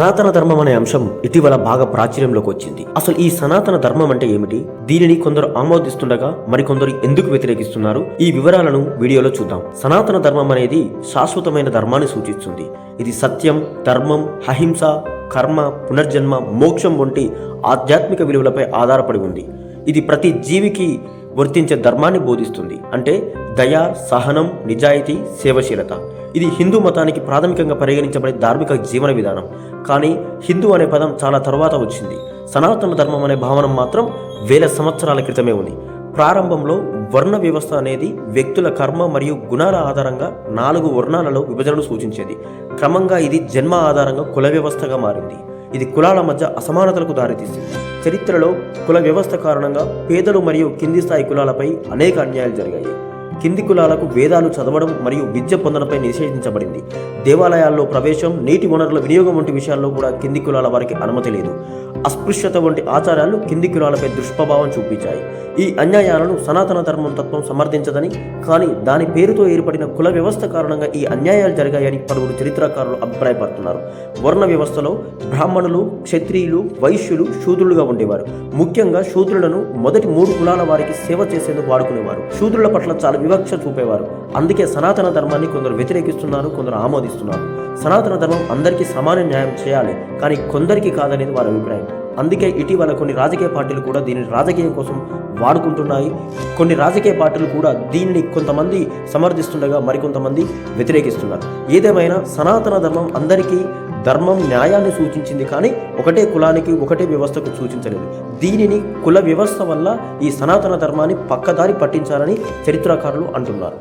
సనాతన ధర్మం అనే అంశం ఇటీవల బాగా ప్రాచుర్యంలోకి వచ్చింది. అసలు ఈ సనాతన ధర్మం అంటే ఏమిటి? దీనిని కొందరు ఆమోదిస్తుండగా మరికొందరు ఎందుకు వ్యతిరేకిస్తున్నారు? ఈ వివరాలను వీడియోలో చూద్దాం. సనాతన ధర్మం అనేది శాశ్వతమైన ధర్మాన్ని సూచిస్తుంది. ఇది సత్యం ధర్మం అహింస కర్మ పునర్జన్మ మోక్షం వంటి ఆధ్యాత్మిక విలువలపై ఆధారపడి ఉంది. ఇది ప్రతి జీవికి వర్తించే ధర్మాన్ని బోధిస్తుంది. అంటే దయ సహనం నిజాయితీ సేవశీలత. ఇది హిందూ మతానికి ప్రాథమికంగా పరిగణించబడే ధార్మిక జీవన విధానం. కానీ హిందూ అనే పదం చాలా తర్వాత వచ్చింది. సనాతన ధర్మం అనే భావన మాత్రం వేల సంవత్సరాల క్రితమే ఉంది. ప్రారంభంలో వర్ణ వ్యవస్థ అనేది వ్యక్తుల కర్మ మరియు గుణాల ఆధారంగా నాలుగు వర్ణాలలో విభజనను సూచించేది. క్రమంగా ఇది జన్మ ఆధారంగా కుల వ్యవస్థగా మారింది. ఇది కులాల మధ్య అసమానతలకు దారితీసింది. చరిత్రలో కుల వ్యవస్థ కారణంగా పేదలు మరియు కింది స్థాయి కులాలపై అనేక అన్యాయాలు జరిగాయి. కింది కులాలకు వేదాలు చదవడం మరియు విద్య పొందడంపై నిషేధించబడింది. దేవాలయాల్లో ప్రవేశం నీటి వనరుల వినియోగం వంటి విషయాల్లో కూడా కింది కులాల వారికి అనుమతి లేదు. అస్పృశ్యత వంటి ఆచారాలు కింది కులాలపై దుష్ప్రభావం చూపించాయి. ఈ అన్యాయాలను సనాతన ధర్మం తత్వం సమర్థించదని కానీ దాని పేరుతో ఏర్పడిన కుల వ్యవస్థ కారణంగా ఈ అన్యాయాలు జరిగాయని పలువురు చరిత్రకారులు అభిప్రాయపడుతున్నారు. వర్ణ వ్యవస్థలో బ్రాహ్మణులు క్షత్రియులు వైశ్యులు శూద్రులుగా ఉండేవారు. ముఖ్యంగా శూద్రులను మొదటి మూడు కులాల వారికి సేవ చేసేందుకు వాడుకునేవారు. శూద్రుల పట్ల చాలా వివక్ష చూపేవారు. అందుకే సనాతన ధర్మాన్ని కొందరు వ్యతిరేకిస్తున్నారు కొందరు ఆమోదిస్తున్నారు. సనాతన ధర్మం అందరికీ సమాన న్యాయం చేయాలి కానీ కొందరికి కాదనేది వారి అభిప్రాయం. అందుకే ఇటీవల కొన్ని రాజకీయ పార్టీలు కూడా దీనిని రాజకీయం కోసం వాడుకుంటున్నాయి. కొన్ని రాజకీయ పార్టీలు కూడా దీనిని కొంతమంది సమర్థిస్తుండగా మరికొంతమంది వ్యతిరేకిస్తున్నారు. ఏదేమైనా సనాతన ధర్మం అందరికీ ధర్మం న్యాయాన్ని సూచించింది కానీ ఒకటే కులానికి ఒకటే వ్యవస్థకు సూచించలేదు. దీనిని కుల వ్యవస్థ వల్ల ఈ సనాతన ధర్మాన్ని పక్కదారి పట్టించాలని చరిత్రకారులు అంటున్నారు.